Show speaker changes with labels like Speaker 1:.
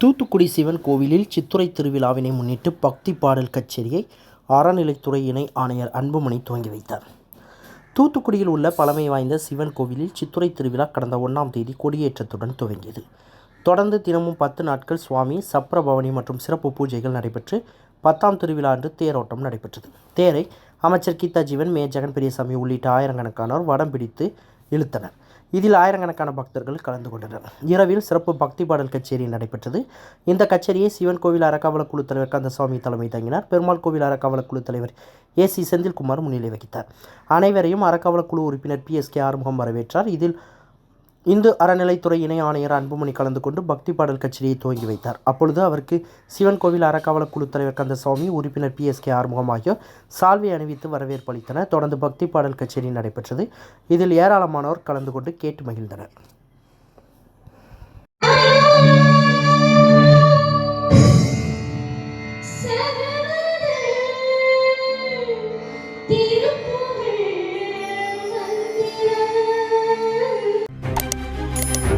Speaker 1: தூத்துக்குடி சிவன் கோவிலில் சித்துரை திருவிழாவினை முன்னிட்டு பக்தி பாடல் கச்சேரியை அறநிலைத்துறை இணை ஆணையர் அன்புமணி துவங்கி வைத்தார். தூத்துக்குடியில் உள்ள பழமை வாய்ந்த சிவன் கோவிலில் சித்துரை திருவிழா கடந்த ஒன்றாம் தேதி கொடியேற்றத்துடன் துவங்கியது. தொடர்ந்து தினமும் பத்து நாட்கள் சுவாமி சப்ரபவனி மற்றும் சிறப்பு பூஜைகள் நடைபெற்று பத்தாம் திருவிழா அன்று தேரோட்டம் நடைபெற்றது. தேரை அமைச்சர் கீதா ஜீவன் மே ஜெகன் பெரியசாமி உள்ளிட்ட ஆயிரக்கணக்கானோர் வடம் பிடித்து இழுத்தனர். இதில் ஆயிரக்கணக்கான பக்தர்கள் கலந்து கொண்டனர். இரவில் சிறப்பு பக்தி பாடல் கச்சேரி நடைபெற்றது. இந்த கச்சேரியை சிவன் கோவில் அறக்காவலக் குழு தலைவர் கந்தசுவாமி தலைமை தங்கினார். பெருமாள் கோவில் அறக்காவலக் குழு தலைவர் ஏ சி செந்தில்குமார் முன்னிலை வகித்தார். அனைவரையும் அறக்காவலக் குழு உறுப்பினர் பி எஸ் கே ஆறுமுகம் வரவேற்றார். இதில் இந்து அறநிலைத்துறை இணை ஆணையர் அன்புமணி கலந்து கொண்டு பக்தி பாடல் கச்சேரியை துவங்கி வைத்தார். அப்பொழுது அவருக்கு சிவன் கோவில் அறக்காவல குழு தலைவர் கந்தசாமி உறுப்பினர் பி. எஸ். கே. ஆறுமுகம் ஆகியோர் சால்வை அணிவித்து வரவேற்பு அளித்தனர். தொடர்ந்து பக்தி பாடல் கச்சேரி நடைபெற்றது. இதில் ஏராளமானோர் கலந்து கொண்டு கேட்டு மகிழ்ந்தனர்.